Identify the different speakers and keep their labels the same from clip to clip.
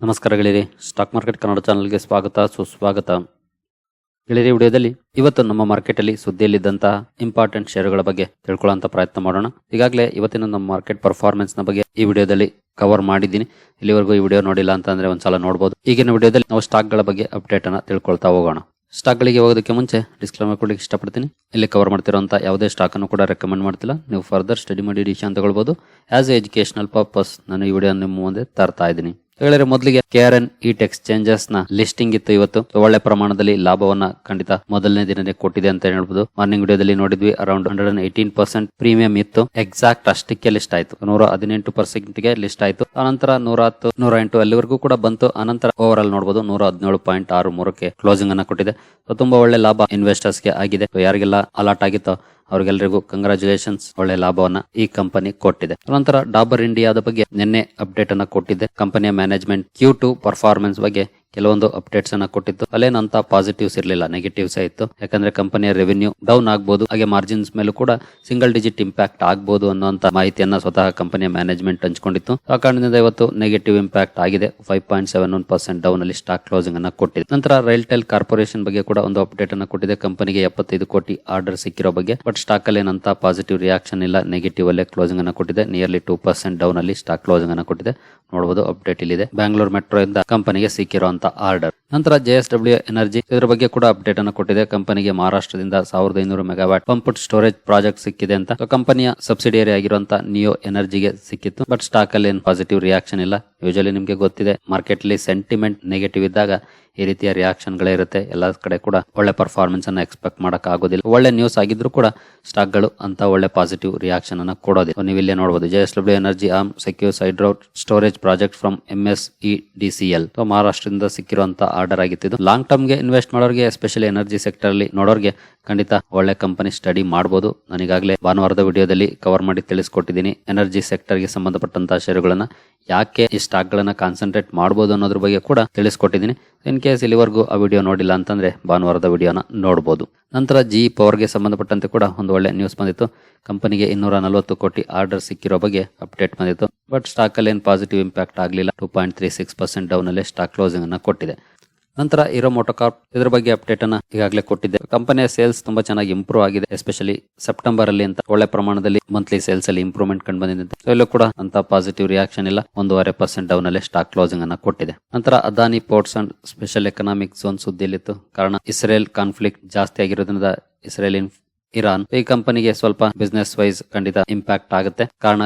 Speaker 1: ನಮಸ್ಕಾರ stock market Kannada ಚಾನಲ್ಗೆ ಸ್ವಾಗತ, ಸುಸ್ವಾಗತ. ಗೆಳೆಯರಿ, ವಿಡಿಯೋದಲ್ಲಿ ಇವತ್ತು ನಮ್ಮ ಮಾರ್ಕೆಟಲ್ಲಿ ಸುದ್ದಿಯಲ್ಲಿದ್ದಂತಹ ಇಂಪಾರ್ಟೆಂಟ್ ಷೇರುಗಳ ಬಗ್ಗೆ ತಿಳ್ಕೊಳ್ಳೋಂಥ ಪ್ರಯತ್ನ ಮಾಡೋಣ. ಈಗಾಗಲೇ ಇವತ್ತಿನ ನಮ್ಮ ಮಾರ್ಕೆಟ್ ಪರ್ಫಾರ್ಮೆನ್ಸ್ನ ಬಗ್ಗೆ ಈ ವಿಡಿಯೋದಲ್ಲಿ ಕವರ್ ಮಾಡಿದ್ದೀನಿ. ಇಲ್ಲಿವರೆಗೂ ಈ ವಿಡಿಯೋ ನೋಡಿಲ್ಲ ಅಂತಂದ್ರೆ ಒಂದ್ಸಲ ನೋಡಬಹುದು ಈಗಿನ ವಿಡಿಯೋದಲ್ಲಿ ನಾವು ಸ್ಟಾಕ್ಗಳ ಬಗ್ಗೆ ಅಪ್ಡೇಟ್ ಅನ್ನ ತಿಳ್ಕೊಳ್ತಾ ಹೋಗೋಣ. ಸ್ಟಾಕ್ಗಳಿಗೆ ಹೋಗೋದಕ್ಕೆ ಮುಂಚೆ ಡಿಸ್ಕ್ಲೇಮರ್ ಕೊಡಲಿಕ್ಕೆ ಇಷ್ಟಪಡ್ತೀನಿ. ಇಲ್ಲಿ ಕವರ್ ಮಾಡ್ತಿರೋಂಥ ಯಾವುದೇ ಸ್ಟಾಕ್ ಅನ್ನು ಕೂಡ ರೆಕಮೆಂಡ್ ಮಾಡ್ತಿಲ್ಲ. ನೀವು ಫರ್ದರ್ ಸ್ಟಡಿ ಮಾಡಿ ಡಿಸಿಷನ್ ತಗೊಳ್ಬಹುದು ಆಸ್ ಎ ಎಜುಕೇಶನಲ್ ಪರ್ಪಸ್ ನಾನು ಈ ವಿಡಿಯೋ ನಿಮ್ಮ ಮುಂದೆ ತರ್ತಾ ಇದ್ದೀನಿ. ಹೇಳಿದ್ರೆ ಮೊದಲಿಗೆ ಕೆಆರ್ಎನ್ ಇಟ್ ಎಕ್ಸ್ಚೇಂಜಸ್ನ ಲಿಸ್ಟಿಂಗ್ ಇತ್ತು ಇವತ್ತು. ಒಳ್ಳೆ ಪ್ರಮಾಣದಲ್ಲಿ ಲಾಭವನ್ನ ಖಂಡಿತ ಮೊದಲನೇ ದಿನನೇ ಕೊಟ್ಟಿದೆ ಅಂತ ಹೇಳ್ಬೋದು. ಮಾರ್ನಿಂಗ್ ವಿಡಿಯೋದಲ್ಲಿ ನೋಡಿದ್ವಿ around hundred and eighteen percent premium ಇತ್ತು. ಎಕ್ಸಾಕ್ಟ್ ಅಷ್ಟಕ್ಕೆ ಲಿಸ್ಟ್ ಆಯ್ತು. ನೂರ ಹದಿನೆಂಟು ಪರ್ಸೆಂಟ್ಗೆ ಲಿಸ್ಟ್ ಆಯ್ತು. ಆನಂತರ ನೂರ ಹತ್ತು, ನೂರ ಎಂಟು ಅಲ್ಲಿವರೆಗೂ ಕೂಡ ಬಂತು. ಆನಂತರ ಓವರ್ ಆಲ್ ನೋಡಬಹುದು ನೂರ ಹದಿನೇಳು ಪಾಯಿಂಟ್ ಆರು ಮೂರಕ್ಕೆ ಕ್ಲೋಸಿಂಗ್ ಅನ್ನ ಕೊಟ್ಟಿದೆ. ತುಂಬಾ ಒಳ್ಳೆ ಲಾಭ ಇನ್ವೆಸ್ಟರ್ಸ್ಗೆ ಆಗಿದೆ. ಯಾರಿಗೆಲ್ಲ ಅಲಾಟ್ ಆಗಿತ್ತೋ ಅವ್ರಿಗೆಲ್ಲರಿಗೂ ಕಂಗ್ರಾಚುಲೇಷನ್ಸ್ ಒಳ್ಳೆ ಲಾಭವನ್ನ ಈ ಕಂಪನಿ ಕೊಟ್ಟಿದೆ. ನಂತರ ಡಾಬರ್ ಇಂಡಿಯಾದ ಬಗ್ಗೆ ನಿನ್ನೆ ಅಪ್ಡೇಟ್ ಅನ್ನ ಕೊಟ್ಟಿದ್ದೆ. ಕಂಪನಿಯ ಮ್ಯಾನೇಜ್ಮೆಂಟ್ ಕ್ಯೂ ಟು ಪರ್ಫಾರ್ಮೆನ್ಸ್ ಬಗ್ಗೆ ಕೆಲವೊಂದು ಅಪ್ಡೇಟ್ಸ್ ಅನ್ನ ಕೊಟ್ಟಿತ್ತು. ಅಲ್ಲೇನಂತ ಪಾಸಿಟಿವ್ಸ್ ಇರಲಿಲ್ಲ ನೆಗೆಟಿವ್ಸ್ ಇತ್ತು ಯಾಕಂದ್ರೆ ಕಂಪನಿಯ ರೆವೆನ್ಯೂ ಡೌನ್ ಆಗ್ಬೋದು, ಹಾಗೆ ಮಾರ್ಜಿನ್ಸ್ ಮೇಲೂ ಕೂಡ ಸಿಂಗಲ್ ಡಿಜಿಟ್ ಇಂಪ್ಯಾಕ್ಟ್ ಆಗ್ಬೋದು ಅನ್ನುವಂತ ಮಾಹಿತಿಯನ್ನ ಸ್ವತಃ ಕಂಪನಿಯ ಮ್ಯಾನೇಜ್ಮೆಂಟ್ ಹಂಚಿಕೊಂಡಿತ್ತು. ಆ ಕಾರಣದಿಂದ ಇವತ್ತು ನೆಗೆಟಿವ್ ಇಂಪ್ಯಾಕ್ಟ್ ಆಗಿದೆ. Five point seven one percent down ಅಲ್ಲಿ ಸ್ಟಾಕ್ ಕ್ಲೋಸಿಂಗ್ ಅನ್ನ ಕೊಟ್ಟಿದೆ. ನಂತರ ರೈಲ್ಟೆಲ್ ಕಾರ್ಪೊರೇಷನ್ ಬಗ್ಗೆ ಕೂಡ ಒಂದು ಅಪ್ಡೇಟ್ ಅನ್ನ ಕೊಟ್ಟಿದೆ. ಕಂಪನಿಗೆ ಎಪ್ಪತ್ತೈದು ಕೋಟಿ ಆರ್ಡರ್ ಸಿಕ್ಕಿರೋ ಬಗ್ಗೆ. ಬಟ್ ಸ್ಟಾಕ್ ಅಲ್ಲಿ ಏನಂತ ಪಾಸಿಟಿವ್ ರಿಯಾಕ್ಷನ್ ಇಲ್ಲ. ನೆಗೆಟಿವ್ ಅಲ್ಲೇ ಕ್ಲೋಸಿಂಗ್ ಅನ್ನ ಕೊಟ್ಟಿದೆ. ನಿಯರ್ಲಿ ಟೂ ಪರ್ಸೆಂಟ್ ಡೌನ್ ಅಲ್ಲಿ ಸ್ಟಾಕ್ ಕ್ಲೋಸಿಂಗ್ ಅನ್ನ ಕೊಟ್ಟಿದೆ. ನೋಡಬಹುದು ಅಪ್ಡೇಟ್ ಇಲ್ಲಿದೆ. ಬ್ಯಾಂಗ್ಳೂರ್ ಮೆಟ್ರೋ ಇಂದ ಕಂಪನಿಗೆ ಸಿಕ್ಕಿರುವಂತ ಆರ್ಡರ್. ನಂತರ ಜೆಎಸ್ ಡಬ್ಲ್ಯೂ ಎನರ್ಜಿ ಇದರ ಬಗ್ಗೆ ಕೂಡ ಅಪ್ಡೇಟ್ ಅನ್ನು ಕೊಟ್ಟಿದೆ. ಕಂಪನಿಗೆ ಮಹಾರಾಷ್ಟ್ರದಿಂದ ಸಾವಿರದ ಐನೂರು ಮೆಗಾವ್ಯಾಟ್ ಪಂಪ್ ಸ್ಟೋರೇಜ್ ಪ್ರಾಜೆಕ್ಟ್ ಸಿಕ್ಕಿದೆ ಅಂತ. ಕಂಪನಿಯ ಸಬ್ಸಿಡಿಯರಿ ಆಗಿರುವಂತಹ ನಿಯೋ ಎನರ್ಜಿಗೆ ಸಿಕ್ಕಿತ್ತು. ಬಟ್ ಸ್ಟಾಕ್ ಅಲ್ಲಿ ಏನು ಪಾಸಿಟಿವ್ ರಿಯಾಕ್ಷನ್ ಇಲ್ಲ. ಯೂಶಲಿ ನಿಮಗೆ ಗೊತ್ತಿದೆ ಮಾರ್ಕೆಟ್ ಅಲ್ಲಿ ಸೆಂಟಿಮೆಂಟ್ ನೆಗೆಟಿವ್ ಇದ್ದಾಗ ಈ ರೀತಿಯ ರಿಯಾಕ್ಷನ್ ಗಳೇ ಇರುತ್ತೆ. ಎಲ್ಲ ಕಡೆ ಕೂಡ ಒಳ್ಳೆ ಪರ್ಫಾರ್ಮೆನ್ಸ್ ಅನ್ನ ಎಕ್ಸ್ಪೆಕ್ಟ್ ಮಾಡಕ್ ಆಗೋದಿಲ್ಲ ಒಳ್ಳೆ ನ್ಯೂಸ್ ಆಗಿದ್ರು ಕೂಡ ಸ್ಟಾಕ್ಗಳು ಅಂತ ಒಳ್ಳೆ ಪಾಸಿಟಿವ್ ರಿಯಾಕ್ಷನ್ ಅನ್ನ ಕೊಡೋದಿಲ್ಲ. ನೀವು ಇಲ್ಲೇ ನೋಡಬಹುದು J S W energy arm secures hydro storage project from M S E D C L ಮಹಾರಾಷ್ಟ್ರದಿಂದ ಸಿಕ್ಕಿರುವಂತಹ ಆರ್ಡರ್ ಆಗಿತ್ತು. ಲಾಂಗ್ ಟರ್ಮ್ಗೆ ಇನ್ವೆಸ್ಟ್ ಮಾಡೋರಿಗೆ ಎಸ್ಪೆಷಲಿ ಎನರ್ಜಿ ಸೆಕ್ಟರ್ ಅಲ್ಲಿ ನೋಡೋರಿಗೆ ಖಂಡಿತ ಒಳ್ಳೆ ಕಂಪನಿ ಸ್ಟಡಿ ಮಾಡಬಹುದು ನನಗಾಗಲೇ ಭಾನುವಾರದ ವಿಡಿಯೋದಲ್ಲಿ ಕವರ್ ಮಾಡಿ ತಿಳಿಸ್ಕೊಟ್ಟಿದ್ದೀನಿ. ಎನರ್ಜಿ ಸೆಕ್ಟರ್ಗೆ ಸಂಬಂಧಪಟ್ಟಂತಹ ಷೇರುಗಳನ್ನ ಯಾಕೆ ಈ ಸ್ಟಾಕ್ ಗಳನ್ನ ಕಾನ್ಸಂಟ್ರೇಟ್ ಮಾಡಬಹುದು ಅನ್ನೋದ್ರ ಬಗ್ಗೆ ಕೂಡ ತಿಳಿಸ್ಕೊಟ್ಟಿದ್ದೀನಿ. ಇನ್ ಕೇಸ್ ಇಲ್ಲಿವರೆಗೂ ಆ ವಿಡಿಯೋ ನೋಡಿಲ್ಲ ಅಂತಂದ್ರೆ ಭಾನುವಾರದ ವಿಡಿಯೋನ ನೋಡಬಹುದು ನಂತರ ಜಿ ಪವರ್ಗೆ ಸಂಬಂಧಪಟ್ಟಂತೆ ಕೂಡ ಒಂದು ಒಳ್ಳೆ ನ್ಯೂಸ್ ಬಂದಿತ್ತು. ಕಂಪನಿಗೆ ಇನ್ನೂರ ನಲವತ್ತು ಕೋಟಿ ಆರ್ಡರ್ ಸಿಕ್ಕಿರೋ ಬಗ್ಗೆ ಅಪ್ಡೇಟ್ ಬಂದಿತ್ತು. ಬಟ್ ಸ್ಟಾಕ್ ಅಲ್ಲಿ ಏನು ಪಾಸಿಟಿವ್ ಇಂಪ್ಯಾಕ್ಟ್ ಆಗಲಿಲ್ಲ. Two point three six percent down ಅಲ್ಲೇ ಸ್ಟಾಕ್ ಕ್ಲೋಸಿಂಗ್ ಅನ್ನ ಕೊಟ್ಟಿದೆ. ನಂತರ ಇರೋ ಮೋಟೋಕಾರ್ಪ್ ಇದ್ರ ಬಗ್ಗೆ ಅಪ್ಡೇಟ್ ಅನ್ನ ಈಗಾಗಲೇ ಕೊಟ್ಟಿದ್ದೆ ಕಂಪನಿಯ ಸೇಲ್ಸ್ ತುಂಬಾ ಚೆನ್ನಾಗಿ ಇಂಪ್ರೂವ್ ಆಗಿದೆ ಎಸ್ಪೆಷಲಿ ಸೆಪ್ಟೆಂಬರ್ ಅಲ್ಲಿ ಅಂತ ಒಳ್ಳೆ ಪ್ರಮಾಣದಲ್ಲಿ ಮಂತ್ಲಿ ಸೇಲ್ಸ್ ಅಲ್ಲಿ ಇಂಪ್ರೂವ್ಮೆಂಟ್ ಕಂಡು ಬಂದಿದೆ. ಇಲ್ಲೂ ಕೂಡ ಅಂತ ಪಾಸಿಟಿವ್ ರಿಯಾಕ್ಷನ್ ಇಲ್ಲ. ಒಂದೂವರೆ ಪರ್ಸೆಂಟ್ ಡೌನ್ ಅಲ್ಲಿ ಸ್ಟಾಕ್ ಕ್ಲೋಸಿಂಗ್ ಅನ್ನ ಕೊಟ್ಟಿದೆ. ನಂತರ Adani ports and special economic zone ಸುದ್ದಿಯಲ್ಲಿತ್ತು. ಕಾರಣ ಇಸ್ರೇಲ್ ಕಾನ್ಫ್ಲಿಕ್ಟ್ ಜಾಸ್ತಿ ಆಗಿರೋದ್ರಿಂದ ಇಸ್ರೇಲ್ ಇನ್ ಇರಾನ್ ಈ ಕಂಪನಿಗೆ ಸ್ವಲ್ಪ ಬಿಸ್ನೆಸ್ ವೈಸ್ ಖಂಡಿತ ಇಂಪ್ಯಾಕ್ಟ್ ಆಗುತ್ತೆ. ಕಾರಣ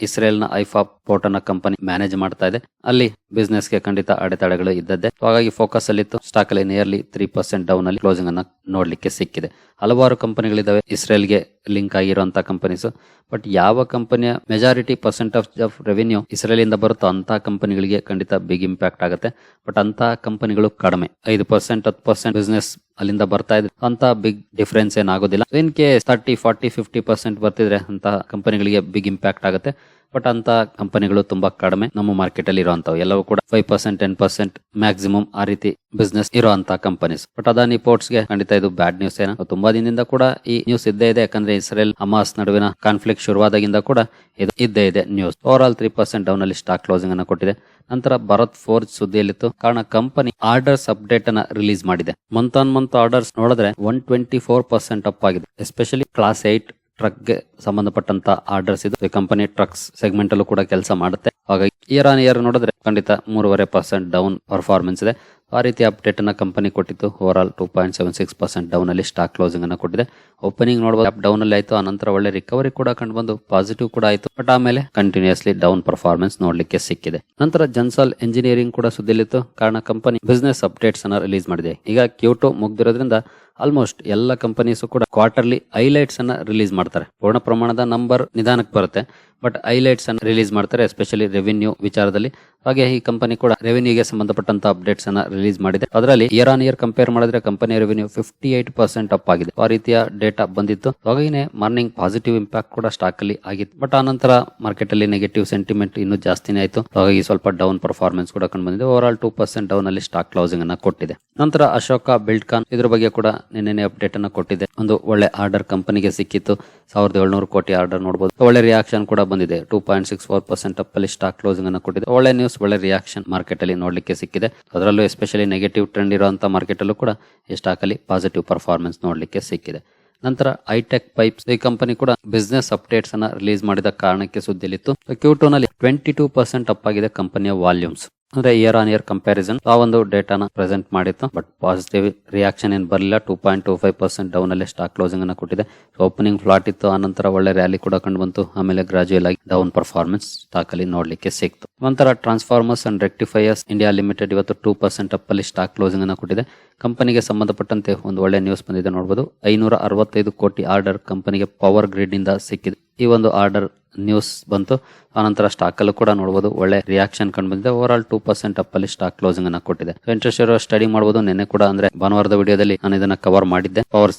Speaker 1: ಇಸ್ರೇಲ್ನ ಐಫಾ ಪೋರ್ಟ್ ಅನ್ನ ಕಂಪನಿ ಮ್ಯಾನೇಜ್ ಮಾಡ್ತಾ ಇದೆ. ಅಲ್ಲಿ ಬಿಸ್ನೆಸ್ಗೆ ಖಂಡಿತ ಅಡೆತಡೆಗಳು ಇದ್ದದ್ದೇ. ಹಾಗಾಗಿ ಫೋಕಸ್ ಅಲ್ಲಿ ಇತ್ತು ಸ್ಟಾಕ್ ಅಲ್ಲಿ ನಿಯರ್ಲಿ ತ್ರೀ ಪರ್ಸೆಂಟ್ ಡೌನ್ ಅಲ್ಲಿ ಕ್ಲೋಸಿಂಗ್ ಅನ್ನ ನೋಡ್ಲಿಕ್ಕೆ ಸಿಕ್ಕಿದೆ. ಹಲವಾರು ಕಂಪನಿಗಳಿದ್ದಾವೆ ಇಸ್ರೇಲ್ಗೆ ಲಿಂಕ್ ಆಗಿರುವಂತಹ ಕಂಪನೀಸ್ ಬಟ್ ಯಾವ ಕಂಪನಿಯ majority percent of of revenue Israel ಇಂದ ಬರುತ್ತೋ ಅಂತ ಕಂಪನಿಗಳಿಗೆ ಖಂಡಿತ ಬಿಗ್ ಇಂಪ್ಯಾಕ್ಟ್ ಆಗುತ್ತೆ. ಬಟ್ ಅಂತ ಕಂಪನಿಗಳು ಕಡಿಮೆ. ಐದು ಪರ್ಸೆಂಟ್ ಹತ್ತು ಪರ್ಸೆಂಟ್ ಬಿಸ್ನೆಸ್ ಅಲ್ಲಿಂದ ಬರ್ತಾ ಇದೆ. ಅಂತ ಬಿಗ್ ಡಿಫರೆನ್ಸ್ ಏನಾಗೋದಿಲ್ಲ. In case thirty forty fifty percent ಬರ್ತಿದ್ರೆ ಅಂತ ಕಂಪನಿಗಳಿಗೆ ಬಿಗ್ ಇಂಪ್ಯಾಕ್ಟ್ ಆಗುತ್ತೆ. ಬಟ್ ಅಂತ ಕಂಪನಿಗಳು ತುಂಬಾ ಕಡಿಮೆ ನಮ್ಮ ಮಾರ್ಕೆಟ್ ಅಲ್ಲಿ ಇರುವಂತವು ಎಲ್ಲವೂ ಕೂಡ five percent ten percent maximum ಆ ರೀತಿ ಬಿಸ್ನೆಸ್ ಇರುವಂತ ಕಂಪನೀಸ್ ಬಟ್ ಅದಾನಿ ಪೋರ್ಟ್ಸ್ಗೆ ಖಂಡಿತ ಇದು ಬ್ಯಾಡ್ ನ್ಯೂಸ್ ಏನ. ತುಂಬಾ ದಿನದಿಂದ ಕೂಡ ಈ ನ್ಯೂಸ್ ಇದ್ದೇ ಇದೆ. ಯಾಕಂದ್ರೆ ಇಸ್ರೇಲ್ ಅಮಾಸ್ ನಡುವಿನ ಕಾನ್ಫ್ಲಿಕ್ಟ್ ಶುರುವಾದಾಗಿಂದ ಕೂಡ ಇದು ಇದ್ದೇ ಇದೆ news over all three percent down ಅಲ್ಲಿ ಸ್ಟಾಕ್ ಕ್ಲೋಸಿಂಗ್ ಅನ್ನ ಕೊಟ್ಟಿದೆ. ನಂತರ ಭರತ್ ಫೋರ್ಜ್ ಸುದ್ದಿಯಲ್ಲಿತ್ತು. ಕಾರಣ ಕಂಪನಿ ಆರ್ಡರ್ಸ್ ಅಪ್ಡೇಟ್ ಅನ್ನ ರಿಲೀಸ್ ಮಾಡಿದೆ. ಮಂತ್ ಆನ್ ಮಂತ್ ಆರ್ಡರ್ಸ್ ನೋಡಿದ್ರೆ one twenty four percent up ಆಗಿದೆ. ಎಸ್ಪೆಷಲಿ ಕ್ಲಾಸ್ ಏಟ್ ಟ್ರಕ್ಗೆ ಸಂಬಂಧಪಟ್ಟಂತ ಆರ್ಡರ್ಸ್ ಇದು. ಕಂಪನಿ ಟ್ರಕ್ಸ್ ಸೆಗ್ಮೆಂಟ್ ಅಲ್ಲೂ ಕೂಡ ಕೆಲಸ ಮಾಡುತ್ತೆ. ಹಾಗಾಗಿ ಇಯರ್ ಆನ್ ಇಯರ್ ನೋಡಿದ್ರೆ ಖಂಡಿತ ಮೂರುವರೆ ಪರ್ಸೆಂಟ್ ಡೌನ್ ಪರ್ಫಾರ್ಮೆನ್ಸ್ ಇದೆ. ಆ ರೀತಿ ಅಪ್ಡೇಟ್ ಅನ್ನ ಕಂಪನಿ ಕೊಟ್ಟಿತ್ತು. Over all two point seven six percent down ಅಲ್ಲಿ ಸ್ಟಾಕ್ ಕ್ಲೋಸಿಂಗ್ ಅನ್ನ ಕೊಟ್ಟಿದೆ. ಓಪನಿಂಗ್ ನೋಡಬಹುದು ಅಪ್ ಡೌನ್ ಅಲ್ಲಿ ಆಯ್ತು. ಅನಂತರ ನಂತರ ಒಳ್ಳೆ ರಿಕವರಿ ಕೂಡ ಕಂಡು ಬಂದು ಪಾಸಿಟಿವ್ ಕೂಡ ಆಯ್ತು. ಬಟ್ ಆಮೇಲೆ ಕಂಟಿನ್ಯೂಸ್ಲಿ ಡೌನ್ ಪರ್ಫಾರ್ಮೆನ್ಸ್ ನೋಡ್ಲಿಕ್ಕೆ ಸಿಕ್ಕಿದೆ. ನಂತರ ಜನ್ಸಾಲ್ ಎಂಜಿನಿಯರಿಂಗ್ ಕೂಡ ಸುದ್ದಿಲಿತ್ತು. ಕಾರಣ ಕಂಪನಿ ಬಿಸ್ನೆಸ್ ಅಪ್ಡೇಟ್ಸ್ ಅನ್ನ ರಿಲೀಸ್ ಮಾಡಿದೆ. ಈಗ ಕ್ಯೂ ಟು ಮುಗ್ದಿರೋದ್ರಿಂದ ಆಲ್ಮೋಸ್ಟ್ ಎಲ್ಲ ಕಂಪನೀಸ್ ಕೂಡ ಕ್ವಾರ್ಟರ್ಲಿ ಹೈಲೈಟ್ಸ್ ಅನ್ನ ರಿಲೀಸ್ ಮಾಡ್ತಾರೆ. ಪೂರ್ಣ ಪ್ರಮಾಣದ ನಂಬರ್ ನಿಧಾನಕ್ಕೆ ಬರುತ್ತೆ ಬಟ್ ಹೈಲೈಟ್ಸ್ ಅನ್ನ ರಿಲೀಸ್ ಮಾಡ್ತಾರೆ ಎಸ್ಪೆಷಲಿ ರೆವಿನ್ಯೂ ವಿಚಾರದಲ್ಲಿ. ಹಾಗೆ ಈ ಕಂಪನಿ ಕೂಡ ರೆವಿನ್ಯೂಗೆ ಸಂಬಂಧಪಟ್ಟಂತ ಅಪ್ಡೇಟ್ಸ್ ಅನ್ನ ರಿಲೀಸ್ ಮಾಡಿದೆ. ಅದರಲ್ಲಿ ಇಯರ್ ಆನ್ ಇಯರ್ ಕಂಪೇರ್ ಮಾಡಿದ್ರೆ company revenue fifty eight percent up ಆಗಿದೆ. ಆ ರೀತಿಯ ಡೇಟಾ ಬಂದಿತ್ತು. ಹಾಗಾಗಿನೇ ಮಾರ್ನಿಂಗ್ ಪಾಸಿಟಿವ್ ಇಂಪ್ಯಾಕ್ಟ್ ಕೂಡ ಸ್ಟಾಕ್ ಅಲ್ಲಿ ಆಗಿತ್ತು. ಬಟ್ ಆ ನಂತರ ಮಾರ್ಕೆಟ್ ಅಲ್ಲಿ ನೆಗೆಟಿವ್ ಸೆಂಟಿಮೆಂಟ್ ಇನ್ನೂ ಜಾಸ್ತಿನೇ ಆಯಿತು. ಹಾಗಾಗಿ ಸ್ವಲ್ಪ ಡೌನ್ ಪರ್ಫಾರ್ಮೆನ್ಸ್ ಕೂಡ ಕಂಡು ಬಂದಿದೆ. Over all two percent down ಅಲ್ಲಿ ಸ್ಟಾಕ್ ಕ್ಲೋಸಿಂಗ್ ಅನ್ನ ಕೊಟ್ಟಿದೆ. ನಂತರ ಅಶೋಕ ಬಿಲ್ಡ್ಕಾನ್ ಇದ್ರ ಬಗ್ಗೆ ಕೂಡ ನಿನ್ನೆ ಅಪ್ಡೇಟ್ ಅನ್ನು ಕೊಟ್ಟಿದೆ. ಒಂದು ಒಳ್ಳೆ ಆರ್ಡರ್ ಕಂಪನಿಗೆ ಸಿಕ್ಕಿತ್ತು. ಸಾವಿರದ ಏಳ್ನೂರು ಕೋಟಿ ಆರ್ಡರ್ ನೋಡಬಹುದು ಒಳ್ಳೆ ರಿಯಾಕ್ಷನ್ ಕೂಡ ಬಂದಿದೆ. Two point six four percent up ಅಲ್ಲಿ ಸ್ಟಾಕ್ ಕ್ಲೋಸಿಂಗ್ ಅನ್ನು ಕೊಟ್ಟಿದೆ. ಒಳ್ಳೆ ನ್ಯೂಸ್ ಒಳ್ಳೆ ರಿಯಾಕ್ಷನ್ ಮಾರ್ಕೆಟ್ ಅಲ್ಲಿ ನೋಡ್ಲಿಕ್ಕೆ ಸಿಕ್ಕಿದೆ. ಅದರಲ್ಲೂ ಎಸ್ಪೆಷಲಿ ನೆಗೆಟಿವ್ ಟ್ರೆಂಡ್ ಇರುವಂತಹ ಮಾರ್ಕೆಟ್ ಅಲ್ಲೂ ಕೂಡ ಈ ಸ್ಟಾಕ್ ಅಲ್ಲಿ ಪಾಸಿಟಿವ್ ಪರ್ಫಾರ್ಮೆನ್ಸ್ ನೋಡ್ಲಿಕ್ಕೆ ಸಿಕ್ಕಿದೆ. ನಂತರ ಐಟೆಕ್ ಪೈಪ್ಸ್ ಈ ಕಂಪನಿ ಕೂಡ ಬಿಸ್ನೆಸ್ ಅಪ್ಡೇಟ್ಸ್ ಅನ್ನ ರಿಲೀಸ್ ಮಾಡಿದ ಕಾರಣಕ್ಕೆ ಸುದ್ದಿಲಿತ್ತು ಕ್ಯೂ ಟೂ ನಲ್ಲಿ ಟ್ವೆಂಟಿ ಟೂ ಪರ್ಸೆಂಟ್ ಅಪ್ ಆಗಿದೆ ಕಂಪನಿಯ ವಾಲ್ಯೂಮ್ಸ್ ಅಂದ್ರೆ ಇಯರ್ ಆನ್ ಇಯರ್ ಕಂಪ್ಯಾರಿಸನ್ ಆ ಒಂದು ಡೇಟಾನ ಪ್ರೆಸೆಂಟ್ ಮಾಡಿತ್ತು ಬಟ್ ಪಾಸಿಟಿವ್ ರಿಯಾಕ್ಷನ್ ಏನು ಬರಲಿಲ್ಲ. Two point two five percent down ಅಲ್ಲಿ ಸ್ಟಾಕ್ ಕ್ಲೋಸಿಂಗ್ ಅನ್ನ ಕೊಟ್ಟಿದೆ. ಓಪನಿಂಗ್ ಫ್ಲಾಟ್ ಇತ್ತು, ಆನಂತರ ಒಳ್ಳೆ ರ್ಯಾಲಿ ಕೂಡ ಕಂಡು ಬಂತು. ಆಮೇಲೆ ಗ್ರಾಜುಯಲ್ ಆಗಿ ಡೌನ್ ಪರ್ಫಾರ್ಮೆನ್ಸ್ ಸ್ಟಾಕ್ ಅಲ್ಲಿ ನೋಡ್ಲಿಕ್ಕೆ ಸಿಕ್ತು. ಒಂಥರ transformers and rectifiers India limited ಇವತ್ತು ಟೂ ಪರ್ಸೆಂಟ್ ಅಪ್ ಅಲ್ಲಿ ಸ್ಟಾಕ್ ಕ್ಲೋಸಿಂಗ್ ಅನ್ನ ಕೊಟ್ಟಿದೆ. ಕಂಪನಿಗೆ ಸಂಬಂಧಪಟ್ಟಂತೆ ಒಂದು ಒಳ್ಳೆ ನ್ಯೂಸ್ ಬಂದಿದೆ ನೋಡಬಹುದು ಐನೂರ ಅರವತ್ತೈದು ಕೋಟಿ ಆರ್ಡರ್ ಕಂಪನಿಗೆ ಪವರ್ ಗ್ರಿಡ್ ಇಂದ ಸಿಕ್ಕಿದೆ. ಈ ಒಂದು ಆರ್ಡರ್ ನ್ಯೂಸ್ ಬಂತು. ಆನಂತರ ಸ್ಟಾಕ್ ಅಲ್ಲೂ ಕೂಡ ನೋಡಬಹುದು ಒಳ್ಳೆ ರಿಯಾಕ್ಷನ್ ಕಂಡು ಬಂದಿದೆ over all two percent up ಅಲ್ಲಿ ಸ್ಟಾಕ್ ಕ್ಲೋಸಿಂಗ್ ಅನ್ನ ಕೊಟ್ಟಿದೆ. ಇಂಟ್ರೆಸ್ಟ್ ಇರೋ ಸ್ಟಡಿ ಮಾಡಬಹುದು ನಿನ್ನೆ ಕೂಡ ಅಂದ್ರೆ ಭಾನುವಾರದ ವಿಡಿಯೋದಲ್ಲಿ ನಾನು ಇದನ್ನ ಕವರ್ ಮಾಡಿದ್ದೆ. ಪವರ್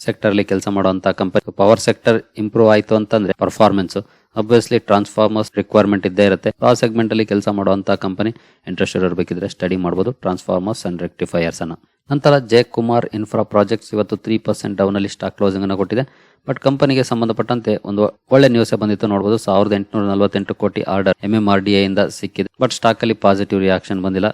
Speaker 1: ಸೆಕ್ಟರ್ ಅಲ್ಲಿ ಕೆಲಸ ಮಾಡುವಂತ ಕಂಪನಿ ಪವರ್ ಸೆಕ್ಟರ್ ಇಂಪ್ರೂವ್ ಆಯಿತು ಅಂತಂದ್ರೆ ಪರ್ಫಾರ್ಮೆನ್ಸ್ ಅಬ್ವಿಯಸ್ಲಿ ಟ್ರಾನ್ಸ್ಫಾರ್ಮರ್ಸ್ ರಿಕ್ವೈರ್ಮೆಂಟ್ ಇದ್ದೇ ಇರುತ್ತೆ. ಆ ಸೆಗ್ಮೆಂಟ್ ಅಲ್ಲಿ ಕೆಲಸ ಮಾಡುವಂತ ಕಂಪನಿ ಇಂಟ್ರೆಸ್ಟ್ ಇರಬೇಕಿದ್ರೆ ಸ್ಟಡಿ ಮಾಡಬಹುದು ಟ್ರಾನ್ಸ್ಫಾರ್ಮರ್ಸ್ ಅಂಡ್ ರೆಕ್ಟಿಫೈಯರ್ಸ್ ಅನ್ನ. ನಂತರ ಜೆ ಕುಮಾರ್ ಇನ್ಫ್ರಾ ಪ್ರಾಜೆಕ್ಟ್ಸ್ ಇವತ್ತು ತ್ರೀ ಪರ್ಸೆಂಟ್ ಡೌನ್ ಅಲ್ಲಿ ಸ್ಟಾಕ್ ಕ್ಲೋಸಿಂಗ್ ಅನ್ನು ಕೊಟ್ಟಿದೆ. ಬಟ್ ಕಂಪನಿಗೆ ಸಂಬಂಧಪಟ್ಟಂತೆ ಒಂದು ಒಳ್ಳೆ ನ್ಯೂಸ್ ಬಂದಿತ್ತು ನೋಡಬಹುದು ಸಾವಿರದ ಎಂಟುನೂರ ನಲವತ್ತೆಂಟು ಕೋಟಿ ಆರ್ಡರ್ ಎಂಎಂಆರ್ ಡಿ ಇಂದ ಸಿಕ್ಕಿದೆ. ಬಟ್ ಸ್ಟಾಕ್ ಅಲ್ಲಿ ಪಾಸಿಟಿವ್ ರಿಯಾಕ್ಷನ್ ಬಂದಿಲ್ಲ.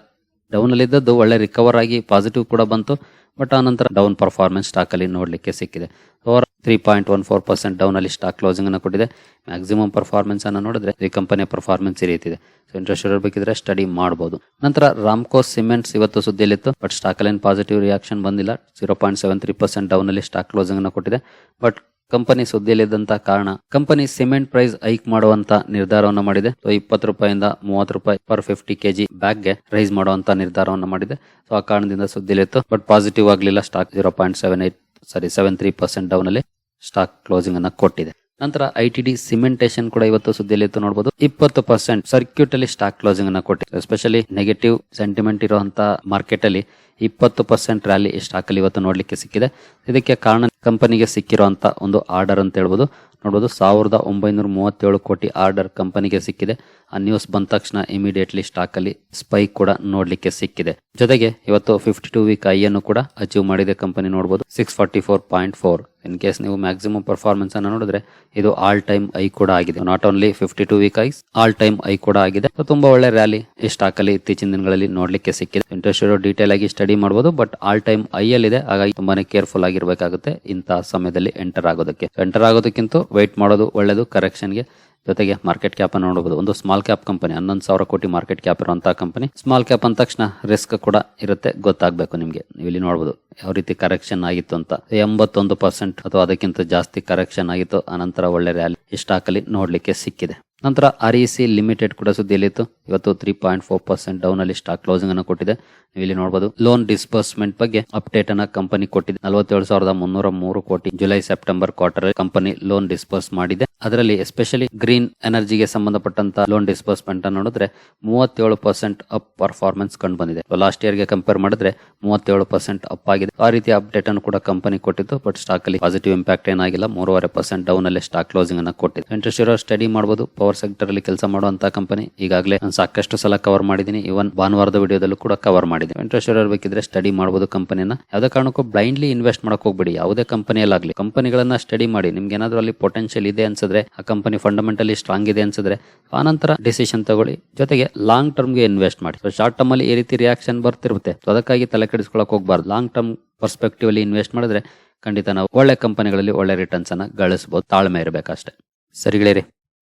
Speaker 1: ಡೌನ್ ಅಲ್ಲಿ ಇದ್ದದ್ದು ಒಳ್ಳೆ ರಿಕವರ್ ಆಗಿ ಪಾಸಿಟಿವ್ ಕೂಡ ಬಂತು. ಬಟ್ ಆ ನಂತರ ಡೌನ್ ಪರ್ಫಾರ್ಮೆನ್ಸ್ ಸ್ಟಾಕ್ ಅಲ್ಲಿ ನೋಡ್ಲಿಕ್ಕೆ ಸಿಕ್ಕಿದೆ. Over three point one four percent down ಅಲ್ಲಿ ಸ್ಟಾಕ್ ಕ್ಲೋಸಿಂಗ್ ಅನ್ನು ಕೊಟ್ಟಿದೆ. ಮ್ಯಾಕ್ಸಿಮಮ್ ಪರ್ಫಾರ್ಮೆನ್ಸನ್ನು ನೋಡಿದ್ರೆ ಈ ಕಂಪನಿಯ ಪರ್ಫಾರ್ಮೆನ್ಸ್ ಈ ರೀತಿ ಇದೆ ಸೊ ಇಂಟ್ರೆಸ್ಟ್ ಇರಬೇಕಿದ್ರೆ ಸ್ಟಡಿ ಮಾಡಬಹುದು ನಂತರ ರಾಮ್ಕೋ ಸಿಮೆಂಟ್ಸ್ ಇವತ್ತು ಸುದ್ದಿಯಲ್ಲಿತ್ತು. ಬಟ್ ಸ್ಟಾಕ್ ಅಲ್ಲಿ ಪಾಸಿಟಿವ್ ರಿಯಾಕ್ಷನ್ ಬಂದಿಲ್ಲ. Zero point seven three percent down ಅಲ್ಲಿ ಸ್ಟಾಕ್ ಕ್ಲೋಸಿಂಗ್ ಅನ್ನು ಕೊಟ್ಟಿದೆ. ಬಟ್ ಕಂಪನಿ ಸುದ್ದಿಯಲ್ಲಿದ್ದಂತ ಕಾರಣ ಕಂಪನಿ ಸಿಮೆಂಟ್ ಪ್ರೈಸ್ ಹೈಕ್ ಮಾಡುವಂತ ನಿರ್ಧಾರವನ್ನು ಮಾಡಿದೆ. ಸೊ ಇಪ್ಪತ್ತು ರೂಪಾಯಿಂದ ಮೂವತ್ತು ರೂಪಾಯಿ ಪರ್ ಫಿಫ್ಟಿ ಕೆಜಿ ಬ್ಯಾಗ್ಗೆ ರೈಸ್ ಮಾಡುವಂತ ನಿರ್ಧಾರವನ್ನು ಮಾಡಿದೆ. ಸೊ ಆ ಕಾರಣದಿಂದ ಸುದ್ದಿಲಿತ್ತು ಬಟ್ ಪಾಸಿಟಿವ್ ಆಗಲಿಲ್ಲ. Stock zero point seven eight sorry seven three percent down ಅಲ್ಲಿ ಸ್ಟಾಕ್ ಕ್ಲೋಸಿಂಗ್ ಅನ್ನು ಕೊಟ್ಟಿದೆ. ನಂತರ ಐ ಟಿ ಡಿ ಸಿಮೆಂಟೇಷನ್ ಕೂಡ ಇವತ್ತು ಸುದ್ದಿಯಲ್ಲಿತ್ತು ನೋಡಬಹುದು ಇಪ್ಪತ್ತು ಪರ್ಸೆಂಟ್ ಸರ್ಕ್ಯೂಟ್ ಅಲ್ಲಿ ಸ್ಟಾಕ್ ಕ್ಲೋಸಿಂಗ್ ಅನ್ನು ಕೊಟ್ಟಿದೆ. ಎಸ್ಪೆಷಲಿ ನೆಗೆಟಿವ್ ಸೆಂಟಿಮೆಂಟ್ ಇರುವಂತಹ ಮಾರ್ಕೆಟ್ ಅಲ್ಲಿ ಇಪ್ಪತ್ತು ಪರ್ಸೆಂಟ್ ರ್ಯಾಲಿ ಸ್ಟಾಕ್ ಅಲ್ಲಿ ಇವತ್ತು ನೋಡ್ಲಿಕ್ಕೆ ಸಿಕ್ಕಿದೆ. ಇದಕ್ಕೆ ಕಾರಣ ಕಂಪನಿಗೆ ಸಿಕ್ಕಿರುವಂತ ಒಂದು ಆರ್ಡರ್ ಅಂತ ಹೇಳ್ಬೋದು. ನೋಡಬಹುದು ಸಾವಿರದ ಒಂಬೈನೂರ ಮೂವತ್ತೇಳು ಕೋಟಿ ಆರ್ಡರ್ ಕಂಪನಿಗೆ ಸಿಕ್ಕಿದೆ. ಆ ನ್ಯೂಸ್ ಬಂದ ತಕ್ಷಣ ಇಮಿಡಿಯೇಟ್ಲಿ ಸ್ಟಾಕ್ ಅಲ್ಲಿ ಸ್ಪೈಕ್ ಕೂಡ ನೋಡ್ಲಿಕ್ಕೆ ಸಿಕ್ಕಿದೆ. ಜೊತೆಗೆ ಇವತ್ತು ಫಿಫ್ಟಿ ಟೂ ವೀಕ್ ಐ ಅನ್ನು ಕೂಡ ಅಚೀವ್ ಮಾಡಿದೆ ಕಂಪನಿ ನೋಡಬಹುದು six forty four point four in case ನೀವು ಮ್ಯಾಕ್ಸಿಮಮ್ ಪರ್ಫಾರ್ಮೆನ್ಸ್ ಅನ್ನು ನೋಡಿದ್ರೆ ಇದು ಆಲ್ ಟೈಮ್ ಐ ಕೂಡ ಆಗಿದೆ. Not only fifty two week highs all time high ಕೂಡ ಆಗಿದೆ. ತುಂಬಾ ಒಳ್ಳೆ ರ್ಯಾಲಿ ಈ ಸ್ಟಾಕ್ ಅಲ್ಲಿ ಇತ್ತೀಚಿನ ದಿನಗಳಲ್ಲಿ ನೋಡ್ಲಿಕ್ಕೆ ಸಿಕ್ಕಿದೆ. ಇಂಟ್ರೆಸ್ಟ್ ಇರೋ ಡೀಟೇಲ್ ಆಗಿ ಸ್ಟಡಿ ಮಾಡಬಹುದು ಬಟ್ ಆಲ್ ಟೈಮ್ ಐ ಅಲ್ಲಿ ಇದೆ ಹಾಗಾಗಿ ತುಂಬಾನೇ ಕೇರ್ಫುಲ್ ಆಗಿರ್ಬೇಕಾಗುತ್ತೆ ಇಂತಹ ಸಮಯದಲ್ಲಿ ಎಂಟರ್ ಆಗೋದಕ್ಕೆ. ಎಂಟರ್ ಆಗೋದಕ್ಕಿಂತ ವೆಯ್ಟ್ ಮಾಡೋದು ಒಳ್ಳೆಯದು ಕರೆಕ್ಷನ್ಗೆ ಜೊತೆಗೆ ಮಾರ್ಕೆಟ್ ಕ್ಯಾಪ್ ಅನ್ನು ನೋಡಬಹುದು ಒಂದು ಸ್ಮಾಲ್ ಕ್ಯಾಪ್ ಕಂಪನಿ ಹನ್ನೊಂದು ಸಾವಿರ ಕೋಟಿ ಮಾರ್ಕೆಟ್ ಕ್ಯಾಪ್ ಇರುವಂತಹ ಕಂಪನಿ ಸ್ಮಾಲ್ ಕ್ಯಾಪ್ ಅಂದ ತಕ್ಷಣ ರಿಸ್ಕ್ ಕೂಡ ಇರುತ್ತೆ, ಗೊತ್ತಾಗಬೇಕು ನಿಮಗೆ. ಇಲ್ಲಿ ನೋಡಬಹುದು ಯಾವ ರೀತಿ ಕರೆಕ್ಷನ್ ಆಗಿತ್ತು ಅಂತ. ಎಂಬತ್ತೊಂದು ಪರ್ಸೆಂಟ್ ಅಥವಾ ಅದಕ್ಕಿಂತ ಜಾಸ್ತಿ ಕರೆಕ್ಷನ್ ಆಗಿತ್ತು, ಅನಂತರ ಒಳ್ಳೆ ರ್ಯಾಲಿ ಈ ಸ್ಟಾಕ್ ಅಲ್ಲಿ ನೋಡ್ಲಿಕ್ಕೆ ಸಿಕ್ಕಿದೆ. ನಂತರ ಆರ್ ಇ ಸಿ ಲಿಮಿಟೆಡ್ ಕೂಡ ಸುದ್ದಿಯಲ್ಲಿತ್ತು. ಇವತ್ತು three point four percent down ಅಲ್ಲಿ ಸ್ಟಾಕ್ ಕ್ಲೋಸಿಂಗ್ ಅನ್ನು ಕೊಟ್ಟಿದೆ. ನೀವು ಇಲ್ಲಿ ನೋಡಬಹುದು ಲೋನ್ ಡಿಸ್ಬರ್ಸ್ಮೆಂಟ್ ಬಗ್ಗೆ ಅಪ್ಡೇಟ್ ಅನ್ನ ಕಂಪನಿ ಕೊಟ್ಟಿದೆ. ನಲವತ್ತೇಳು ಸಾವಿರದ ಮುನ್ನೂರ ಮೂರು crore July September quarter company loan disburse ಮಾಡಿದೆ. ಅದರಲ್ಲಿ ಎಸ್ಪೆಷಲಿ ಗ್ರೀನ್ ಎನರ್ಜಿಗೆ ಸಂಬಂಧಪಟ್ಟಂತ ಲೋನ್ ಡಿಸ್ಬರ್ಸ್ಮೆಂಟ್ ಅನ್ನು ನೋಡಿದ್ರೆ ಮೂವತ್ತೇಳು ಪರ್ಸೆಂಟ್ ಅಪ್ ಪರ್ಫಾರ್ಮೆನ್ಸ್ ಕಂಡು ಬಂದಿದೆ. ಲಾಸ್ಟ್ ಇಯರ್ಗೆ ಕಂಪೇರ್ ಮಾಡಿದ್ರೆ ಮೂವತ್ತೇಳು ಪರ್ಸೆಂಟ್ ಅಪ್ ಆಗಿದೆ. ಆ ರೀತಿ ಅಪ್ಡೇಟ್ ಅನ್ನು ಕೂಡ ಕಂಪನಿ ಕೊಟ್ಟಿತ್ತು ಬಟ್ ಸ್ಟಾಕ್ ಅಲ್ಲಿ ಪಾಸಿಟಿವ್ ಇಂಪ್ಯಾಕ್ಟ್ ಏನಾಗಿಲ್ಲ. ಮೂರುವರೆ ಪರ್ಸೆಂಟ್ ಡೌನ್ ಅಲ್ಲಿ ಸ್ಟಾಕ್ ಕ್ಲೋಸಿಂಗ್ ಅನ್ನು ಕೊಟ್ಟಿದೆ. ಇಂಟ್ರೆಸ್ಟ್ ಇರೋ ಸ್ಟಡಿ ಮಾಡಬಹುದು ಪವರ್ ಸೆಕ್ಟರ್ ಅಲ್ಲಿ ಕೆಲಸ ಮಾಡುವಂತಹ ಕಂಪನಿ ಈಗಾಗಲೇ ಸಾಕಷ್ಟು ಸಲ ಕವರ್ ಮಾಡಿದೀನಿ. ಇವನ್ ಭಾನುವಾರದ ವಿಡಿಯೋದಲ್ಲೂ ಕೂಡ ಕವರ್ ಮಾಡಿದ್ದೀನಿ ಇಂಟ್ರೆಸ್ಟ್ ಇರಬೇಕಿದ್ರೆ ಸ್ಟಡಿ ಮಾಡಬಹುದು ಕಂಪನಿನ ಯಾವ್ದೇ ಕಾರಣಕ್ಕೂ ಬ್ಲೈಂಡ್ಲಿ ಇನ್ವೆಸ್ಟ್ ಮಾಡಕ್ ಹೋಗ್ಬೇಡಿ. ಯಾವುದೇ ಕಂಪನಿಯಲ್ಲಾಗಲಿ ಕಂಪನಿಗಳನ್ನ ಸ್ಟಡಿ ಮಾಡಿ. ನಿಮ್ಗೆ ಏನಾದ್ರೂ ಅಲ್ಲಿ ಪೊಟೆನ್ಶಿಯಲ್ ಇದೆ ಅನ್ಸಿದ್ರೆ, ಆ ಕಂಪನಿ ಫಂಡಮೆಂಟಲಿ ಸ್ಟ್ರಾಂಗ್ ಇದೆ ಅನ್ಸಿದ್ರೆ ಆನಂತರ ಡಿಸಿಷನ್ ತಗೊಳ್ಳಿ. ಜೊತೆಗೆ ಲಾಂಗ್ ಟರ್ಮ್ಗೆ ಇನ್ವೆಸ್ಟ್ ಮಾಡಿ. ಶಾರ್ಟ್ ಟರ್ಮ್ ಅಲ್ಲಿ ಈ ರೀತಿ ರಿಯಾಕ್ಷನ್ ಬರ್ತಿರುತ್ತೆ. ಸೊ ಅದಕ್ಕಾಗಿ ತಲೆ ಕೆಡಿಸ್ಕೊಳಕ್ ಹೋಗ್ಬಾರ್ದು. ಲಾಂಗ್ ಟರ್ಮ್ ಪರ್ಸ್ಪೆಕ್ಟಿವ್ ಅಲ್ಲಿ ಇನ್ವೆಸ್ಟ್ ಮಾಡಿದ್ರೆ ಖಂಡಿತ ನಾವು ಒಳ್ಳೆ ಕಂಪನಿಗಳಲ್ಲಿ ಒಳ್ಳೆ ರಿಟರ್ನ್ಸ್ ಅನ್ನ ಗಳಿಸಬಹುದು ತಾಳ್ಮೆ ಇರಬೇಕಷ್ಟೇ. ಸರಿಗಳೇರಿ